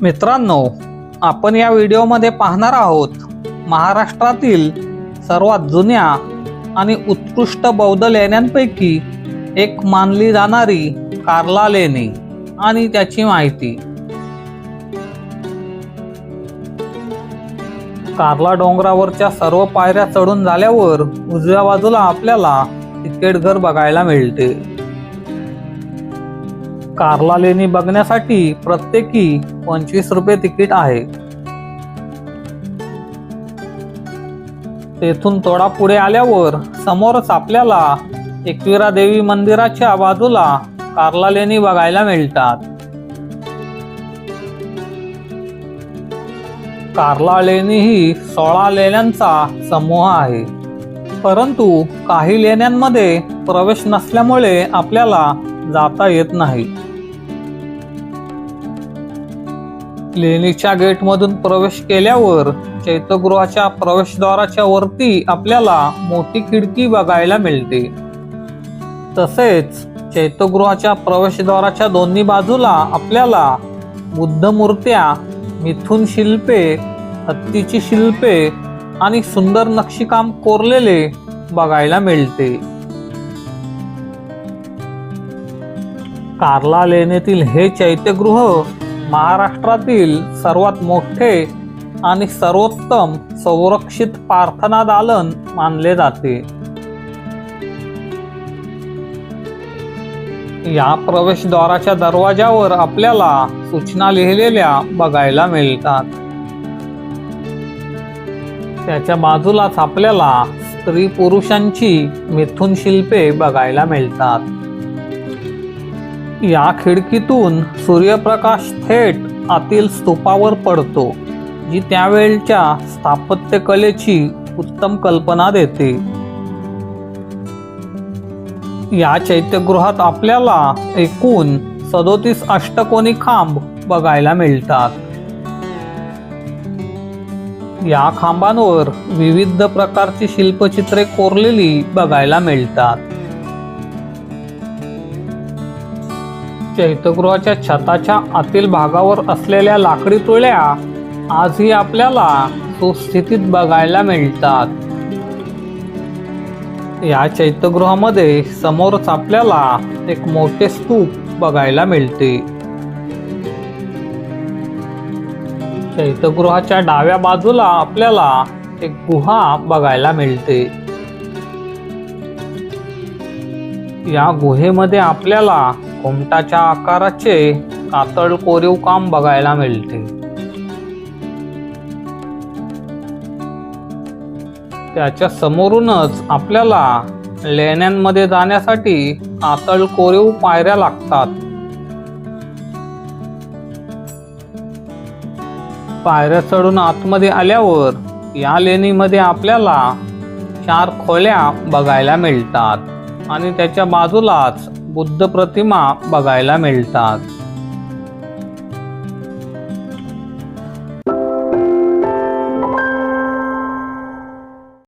मित्रांनो आपण या व्हिडिओमध्ये पाहणार आहोत महाराष्ट्रातील सर्वात जुन्या आणि उत्कृष्ट बौद्ध लेण्यांपैकी एक मानली जाणारी कार्ला लेणी आणि त्याची माहिती. कार्ला डोंगरावरच्या सर्व पायऱ्या चढून झाल्यावर उजव्या बाजूला आपल्याला तिकीट घर बघायला मिळते. कार्ला लेणी बघण्यासाठी प्रत्येकी पंचवीस रुपये तिकीट आहे. तेथून थोडा पुढे आल्यावर समोरच आपल्याला एकविरा देवी मंदिराच्या बाजूला कार्ला लेणी बघायला मिळतात. कार्ला लेणी ही सोळा लेण्यांचा समूह आहे. परंतु काही लेण्यांमध्ये प्रवेश नसल्यामुळे आपल्याला जाता येत नाही. लेणीच्या गेटमधून प्रवेश केल्यावर चैत्यगृहाच्या प्रवेशद्वाराच्या वरती आपल्याला मोठी खिडकी बघायला मिळते. तसेच चैत्यगृहाच्या प्रवेशद्वाराच्या दोन्ही बाजूला आपल्याला बुद्ध मूर्त्या मिथुन शिल्पे हत्तीची शिल्पे आणि सुंदर नक्षीकाम कोरलेले बघायला मिळते. कार्ला लेणीतील हे चैत्यगृह महाराष्ट्रातील सर्वात मोठे आणि सर्वोत्तम संरक्षित प्रार्थना दालन मानले जाते. या प्रवेशद्वाराच्या दरवाजावर आपल्याला सूचना लिहिलेल्या बघायला मिळतात. त्याच्या बाजूलाच आपल्याला स्त्री पुरुषांची मिथुन शिल्पे बघायला मिळतात. या खिडकीतून सूर्यप्रकाश थेट आतील स्तूपावर पडतो जी त्यावेळच्या स्थापत्यकलेची उत्तम कल्पना देते. या चैत्यगृहात आपल्याला एकूण सदोतीस अष्टकोनी खांब बघायला मिळतात. या खांबांवर विविध प्रकारची शिल्पचित्रे कोरलेली बघायला मिळतात. चैत्यगृहाच्या छताच्या आतील भागावर असलेल्या लाकडी तुळ्या आजही आपल्याला सुस्थितीत बघायला मिळतात. या चैत्यगृहामध्ये समोरच आपल्याला एक मोठे स्तूप बघायला मिळते. चैत्यगृहाच्या डाव्या बाजूला आपल्याला एक गुहा बघायला मिळते. या गुहेमध्ये आपल्याला घुमटाच्या आकाराचे कातळ कोरीव काम बघायला मिळते. त्याच्या समोरूनच आपल्याला लेण्यांमध्ये जाण्यासाठी कातळ कोरीव पायऱ्या लागतात. पायऱ्या चढून आतमध्ये आल्यावर या लेणीमध्ये आपल्याला चार खोल्या बघायला मिळतात. आणि त्याच्या बाजूलाच बुद्ध प्रतिमा बघायला मिळतात.